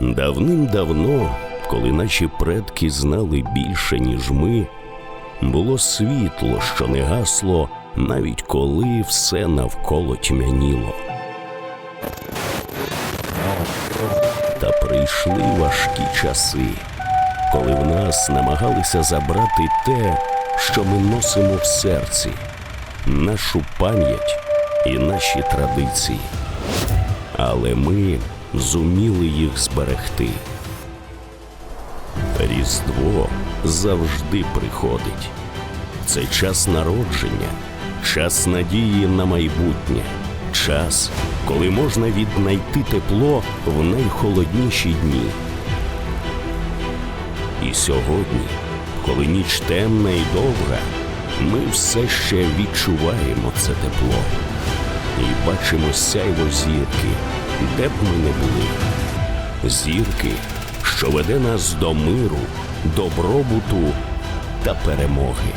Давним-давно, коли наші предки знали більше, ніж ми, було світло, що не гасло, навіть коли все навколо тьмяніло. Та прийшли важкі часи, коли в нас намагалися забрати те, що ми носимо в серці, нашу пам'ять і наші традиції. Але ми зуміли їх зберегти. Різдво завжди приходить. Це час народження, час надії на майбутнє, час, коли можна віднайти тепло в найхолодніші дні. І сьогодні, коли ніч темна і довга, ми все ще відчуваємо це тепло і бачимо сяйво зірки, де б ми не були. Зірки, що веде нас до миру, добробуту та перемоги.